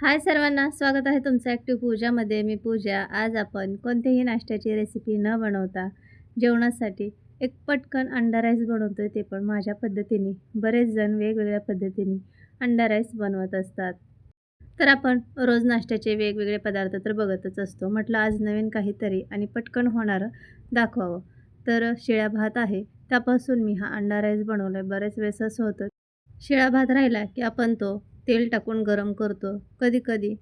हाय सर्वांना स्वागत आहे तुमचं ॲक्टिव्ह पूजामध्ये मी पूजा. आज आपण कोणत्याही नाश्त्याची रेसिपी न बनवता जेवणासाठी एक पटकन अंडा राईस बनवतो ते पण माझ्या पद्धतीने. बरेच जण वेगवेगळ्या पद्धतीने अंडा राईस बनवत असतात. तर आपण रोज नाश्त्याचे वेगवेगळे पदार्थ तर बघतच असतो. म्हटलं आज नवीन काहीतरी आणि पटकन होणारं दाखवावं. तर शिळा भात आहे. त्यापासून मी हा अंडा राईस बनवला आहे बरेच वेळेस असं होतं. शिळा भात राहिला की आपण तो तेल टाकून गरम करतो. कधी कधी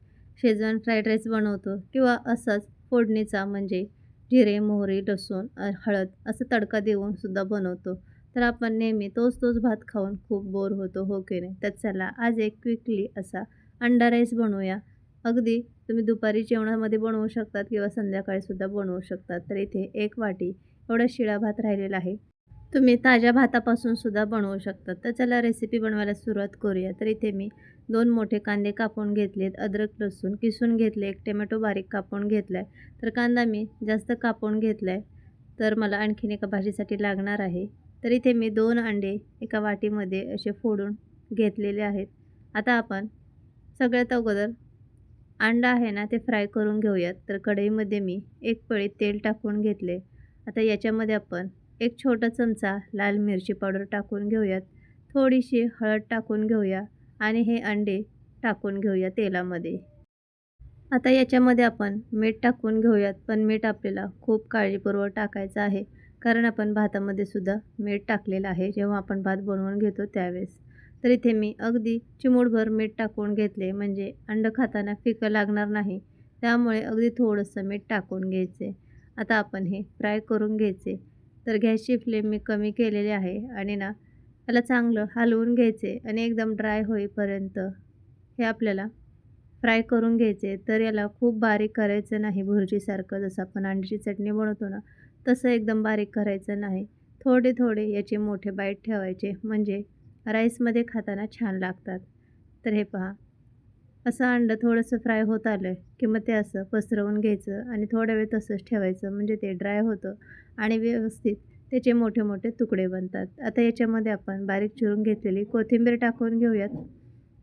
शेजवान फ्राईड राईस बनवतो किंवा असंच फोडणीचा म्हणजे जिरे मोहरी लसूण हळद असं तडका देऊन सुद्धा बनवतो. तर आपण नेहमी तोच तोच भात खाऊन खूप बोर होतो हो की नाही? तर चला आज एक क्विकली असा अंडा राईस बनवूया. अगदी तुम्ही दुपारी जेवणामध्ये बनवू शकतात किंवा संध्याकाळीसुद्धा बनवू शकतात. तर इथे एक वाटी एवढा शिळा भात राहिलेला आहे. तुम्ही ताज्या भातापासून सुद्धा बनवू शकता. तर चला रेसिपी बनवायला सुरुवात करूया. तर इथे मी दोन मोठे कांदे कापून घेतलेत. अद्रक लसूण किसून घेतले. एक टोमॅटो बारीक कापून घेतला आहे तर कांदा मी जास्त कापून घेतला आहे तर मला आणखीन एका भाजीसाठी लागणार आहे. तर इथे मी दोन अंडे एका वाटीमध्ये असे फोडून घेतलेले आहेत. आता आपण सगळ्यात अगोदर अंडा आहे ना ते फ्राय करून घेऊयात. तर कढईमध्ये मी एक पळी तेल टाकून घेतले. आता याच्यामध्ये आपण एक छोटा चमचा लाल मिरची पावडर टाकून घेऊयात. थोडीशी हळद टाकून घेऊया आणि हे अंडे टाकून घेऊया तेलामध्ये. आता याच्यामध्ये आपण मीठ टाकून घेऊयात पण मीठ आपल्याला खूप काळजीपूर्वक टाकायचं आहे. कारण आपण भातामध्ये सुद्धा मीठ टाकलेलं आहे जेव्हा आपण भात बनवून घेतो त्यावेळेस. तर इथे मी अगदी चिमूटभर मीठ टाकून घेतले म्हणजे अंड खाताना फिकं लागणार नाही. त्यामुळे अगदी थोडंसं मीठ टाकून घ्यायचे. आता आपण हे फ्राय करून घ्यायचे. तर गॅसची फ्लेम मी कमी केलेली आहे आणि ना त्याला चांगलं हलवून घ्यायचे आणि एकदम ड्राय होईपर्यंत हे आपल्याला फ्राय करून घ्यायचे. तर याला खूप बारीक करायचं नाही भुर्जीसारखं. जसं आपण अंड्याची चटणी बनवतो ना तसं एकदम बारीक करायचं नाही. थोडे थोडे याचे मोठे बाईट ठेवायचे. म्हणजे राईसमध्ये खाताना छान लागतात. तर हे पहा. असं अंडं थोडंसं फ्राय होत आलं की मग ते असं पसरवून घ्यायचं आणि थोड्या वेळ तसंच ठेवायचं. म्हणजे ते ड्राय होतं आणि व्यवस्थित त्याचे मोठे मोठे तुकडे बनतात. आता याच्यामध्ये आपण बारीक चिरून घेतलेली कोथिंबीर टाकून घेऊयात.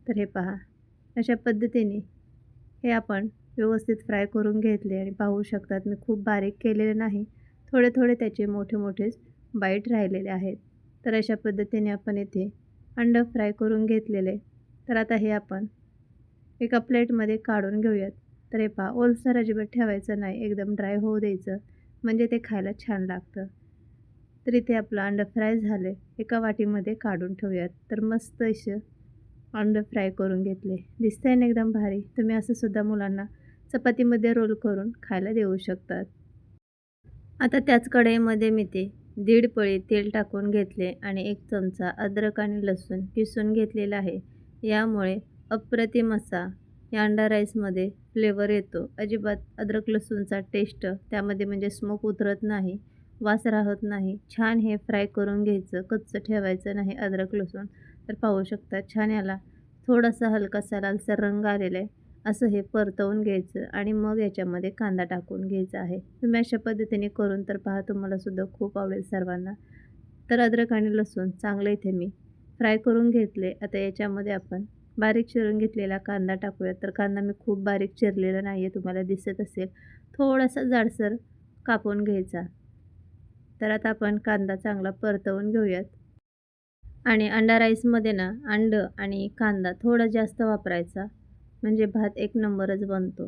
तर हे पहा. अशा पद्धतीने हे आपण व्यवस्थित फ्राय करून घेतले आणि पाहू शकतात. मी खूप बारीक केलेले नाही. थोडे थोडे त्याचे मोठे मोठेच बाईट राहिलेले आहेत. तर अशा पद्धतीने आपण इथे अंड फ्राय करून घेतलेले. तर आता हे आपण एका प्लेटमध्ये काढून घेऊयात. तर हे पहा ओलसर अजिबात ठेवायचं नाही. एकदम ड्राय होऊ द्यायचं. म्हणजे ते खायला छान लागतं. तर इथे आपलं अंडं फ्राय झालं एका वाटीमध्ये काढून ठेवूयात. तर मस्त असे अंडं फ्राय करून घेतले. दिसतंय ना एकदम भारी. तुम्ही असं सुद्धा मुलांना चपातीमध्ये रोल करून खायला देऊ शकतात. आता त्याच कढईमध्ये मी ते दीड पळी तेल टाकून घेतले आणि एक चमचा अद्रक आणि लसूण किसून घेतलेला आहे. यामुळे अप्रतिम असा. या अंडा राईसमध्ये फ्लेवर येतो. अजिबात अद्रक लसूणचा टेस्ट त्यामध्ये म्हणजे स्मोक उतरत नाही वास राहत नाही. छान हे फ्राय करून घ्यायचं. कच्चं ठेवायचं नाही अद्रक लसूण. तर पाहू शकता छान याला थोडासा हलकासा लालसर रंग आलेला आहे. असं हे परतवून घ्यायचं आणि मग याच्यामध्ये कांदा टाकून घ्यायचा आहे. तुम्ही अशा पद्धतीने करून तर पहा तुम्हाला सुद्धा खूप आवडेल सर्वांना. तर अद्रक आणि लसूण चांगलं इथे मी फ्राय करून घेतले. आता याच्यामध्ये आपण बारीक चिरून घेतलेला कांदा टाकूया तर कांदा मी खूप बारीक चिरलेला नाही आहे तुम्हाला दिसत असेल. थोडासा जाडसर कापून घ्यायचा. तर आता आपण कांदा चांगला परतवून घेऊयात. आणि अंडा राईसमध्ये ना अंडं आणि कांदा थोडा जास्त वापरायचा. म्हणजे भात एक नंबरच बनतो.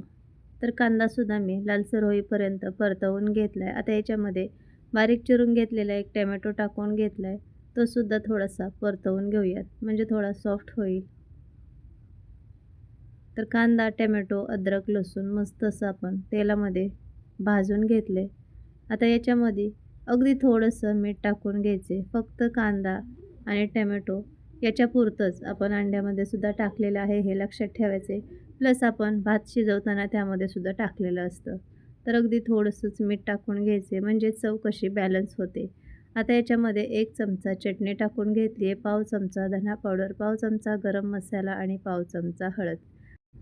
तर कांदासुद्धा मी लालसर होईपर्यंत परतवून घेतला आहे आता याच्यामध्ये बारीक चिरून घेतलेला एक टॅमॅटो टाकून घेतला आहे तो सुद्धा थोडासा परतवून घेऊयात. म्हणजे थोडा सॉफ्ट होईल. तर कांदा टमॅटो अद्रक लसूण मस्त असं आपण तेलामध्ये भाजून घेतले. आता याच्यामध्ये अगदी थोडंसं मीठ टाकून घ्यायचे. फक्त कांदा आणि टमॅटो याच्यापुरतंच आपण अंड्यामध्ये सुद्धा टाकलेलं आहे हे लक्षात ठेवायचे. प्लस आपण भात शिजवताना त्यामध्ये सुद्धा टाकलेलं असतं. तर अगदी थोडंसंच मीठ टाकून घ्यायचे. म्हणजे चव कशी बॅलन्स होते. आता याच्यामध्ये एक चमचा चटणी टाकून घेतली आहे. पाव चमचा धना पावडर पाव चमचा गरम मसाला आणि पाव चमचा हळद.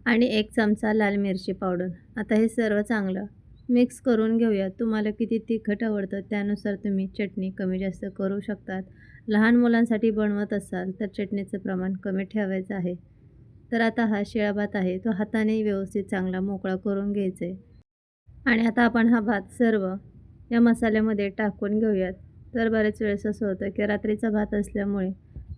आणि एक चमचा लाल मिरची पावडर. आता हे सर्व चांगलं. मिक्स करून घेऊया. तुम्हाला किती तिखट आवडतं त्यानुसार तुम्ही चटणी कमी जास्त करू शकतात. लहान मुलांसाठी बनवत असाल तर चटणीचं प्रमाण कमी ठेवायचं आहे. तर आता हा शिळा भात आहे. तो हाताने व्यवस्थित चांगला मोकळा करून घ्यायचा. आहे आणि आता आपण हा भात सर्व या मसाल्यामध्ये टाकून घेऊयात. तर बऱ्याच वेळेस असं होतं की रात्रीचा भात असल्यामुळे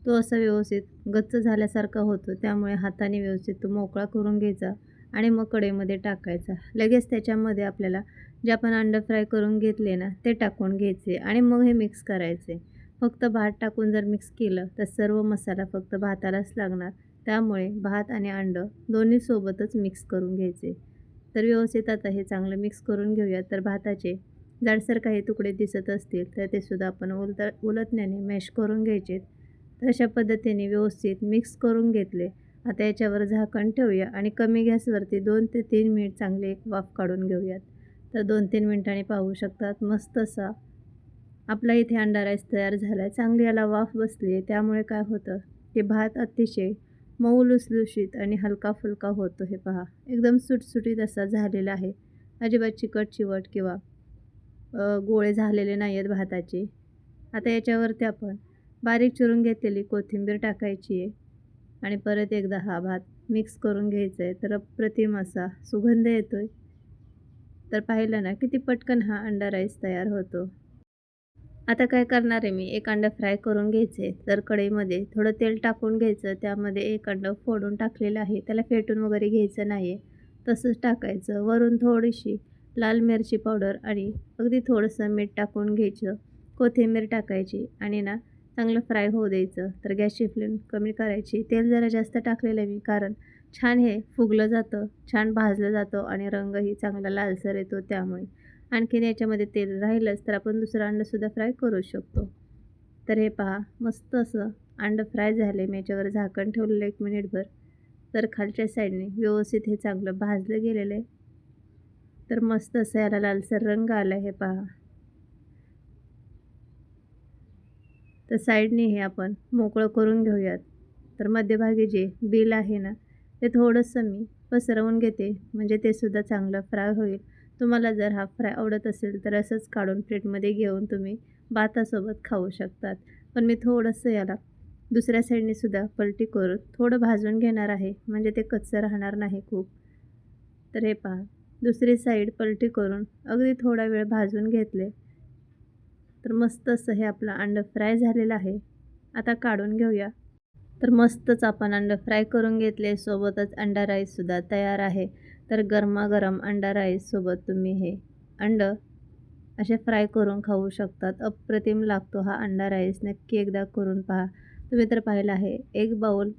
तो असा व्यवस्थित गच्च झाल्यासारखा होतो. त्यामुळे हाताने व्यवस्थित तो मोकळा करून घ्यायचा आणि मग कढईमध्ये टाकायचा. लगेच त्याच्यामध्ये आपल्याला जे आपण अंडं फ्राय करून घेतले ना ते टाकून घ्यायचे आणि मग हे मिक्स करायचे. फक्त भात टाकून जर मिक्स केलं तर सर्व मसाला फक्त भातालाच लागणार. त्यामुळे भात आणि अंडं दोन्ही सोबतच मिक्स करून घ्यायचे. तर व्यवस्थित आता हे चांगलं मिक्स करून घेऊया. तर भाताचे जाडसर काही तुकडे दिसत असतील तर ते सुद्धा आपण उलत उलटण्याने मॅश करून घ्यायचे अशा पद्धतीने व्यवस्थित मिक्स करून घेतले. आता याच्यावर झाकण ठेवूया आणि कमी गॅसवरती दोन ते तीन मिनिट चांगले एक वाफ काढून घेऊयात. तर दोन तीन मिनिटांनी पाहू शकतात मस्त असा आपला इथे अंडा राईस तयार झाला आहे चांगली याला वाफ बसली आहे. त्यामुळे काय होतं की भात अतिशय मऊ लुसलुशीत आणि हलका फुलका होतो हे पहा. एकदम सुटसुटीत असा झालेला आहे. अजिबात चिकट चिवट किंवा गोळे झालेले नाही आहेत भाताचे. आता याच्यावरती आपण बारीक चिरून घेतलेली कोथिंबीर टाकायची आहे. आणि परत एकदा हा भात मिक्स करून घ्यायचा आहे तर अप्रतिम असा सुगंध येतो आहे तर पाहिलं ना किती पटकन हा अंडा राईस तयार होतो. आता काय करणार आहे मी? एक अंडं फ्राय करून घ्यायचे तर कढईमध्ये थोडं तेल टाकून घ्यायचं. त्यामध्ये एक अंडं फोडून टाकलेलं आहे. त्याला फेटून वगैरे घ्यायचं नाही आहे तसंच टाकायचं. वरून थोडीशी लाल मिरची पावडर आणि अगदी थोडंसं मीठ टाकून घ्यायचं. कोथिंबीर टाकायची. आणि ना चांगलं फ्राय होऊ द्यायचं. तर गॅसची फ्लेम कमी करायची. तेल जरा जास्त टाकलेलं आहे मी कारण छान हे फुगलं जातं छान भाजलं जातं आणि रंगही चांगला लालसर येतो त्यामुळे. आणखीन याच्यामध्ये तेल राहिलंच तर आपण दुसरं अंडंसुद्धा फ्राय करू शकतो. तर हे पहा मस्त असं अंडं फ्राय झाले. मी याच्यावर झाकण ठेवलेलं एक मिनिटभर. तर खालच्या साईडने व्यवस्थित हे चांगलं भाजलं गेलेलं आहे. तर मस्त असं याला लालसर रंग आला हे पहा. तर साईडने हे आपण मोकळं करून घेऊयात. तर मध्यभागी जे बिल आहे ना ते थोडंसं मी पसरवून घेते. म्हणजे ते सुद्धा चांगलं फ्राय होईल. तुम्हाला जर हा फ्राय आवडत असेल तर असंच काढून प्लेटमध्ये घेऊन तुम्ही भातासोबत खाऊ शकतात. पण मी थोडंसं याला दुसऱ्या साईडने सुद्धा पलटी करून थोडं भाजून घेणार आहे. म्हणजे ते कच्चं राहणार नाही खूप. तर हे पहा दुसरी साईड पलटी करून अगदी थोडा वेळ भाजून घेतले. तर मस्त असं हे आपलं अंडं फ्राय झालेलं आहे. आता काढून घेऊया. तर मस्तच आपण अंडं फ्राय करून घेतले. सोबतच अंडा राईससुद्धा तयार आहे. तर गरमागरम अंडा राईससोबत तुम्ही हे अंडं असे फ्राय करून खाऊ शकतात. अप्रतिम लागतो हा अंडा राईस. नक्की एकदा करून पहा. तुम्ही तर पाहिलं आहे. एक बाऊल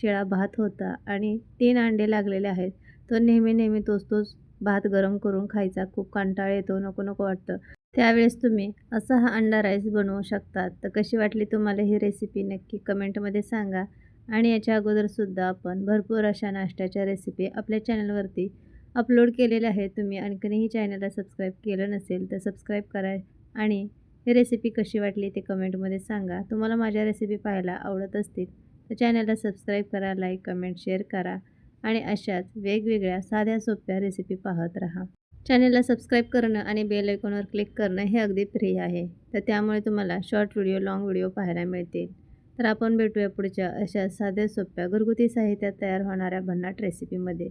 शिळा भात होता आणि तीन अंडे लागलेले आहेत. तो नेहमी नेहमी तोच तोच भात गरम करून खायचा. खूप कंटाळ येतो. नको नको वाटतं. त्यावेळेस तुम्ही असा हा अंडा राईस बनवू शकतात. तर कशी वाटली तुम्हाला ही रेसिपी नक्की कमेंटमध्ये सांगा. आणि याच्या अगोदरसुद्धा आपण भरपूर अशा नाश्त्याच्या रेसिपी आपल्या चॅनलवरती अपलोड केलेल्या आहेत. तुम्ही आणखीनही चॅनलला सबस्क्राईब केलं नसेल तर सबस्क्राईब करा. आणि ही रेसिपी कशी वाटली ते कमेंटमध्ये सांगा. तुम्हाला माझ्या रेसिपी पाहायला आवडत असतील तर चॅनलला सबस्क्राईब करा लाईक कमेंट शेअर करा. आणि अशाच वेगवेगळ्या साध्या सोप्या रेसिपी पाहत राहा. चॅनलला सबस्क्राईब करणं आणि बेल आयकॉनवर क्लिक करणं हे अगदी फ्री आहे. तर त्यामुळे तुम्हाला शॉर्ट व्हिडिओ लाँग व्हिडिओ पाहायला मिळतील. तर आपण भेटूया पुढच्या अशा साध्या सोप्या घरगुती साहित्यात तयार होणाऱ्या भन्नाट रेसिपीमध्ये.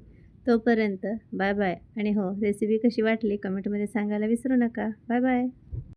तोपर्यंत बाय बाय. आणि हो रेसिपी कशी वाटली कमेंटमध्ये सांगायला विसरू नका. Bye bye.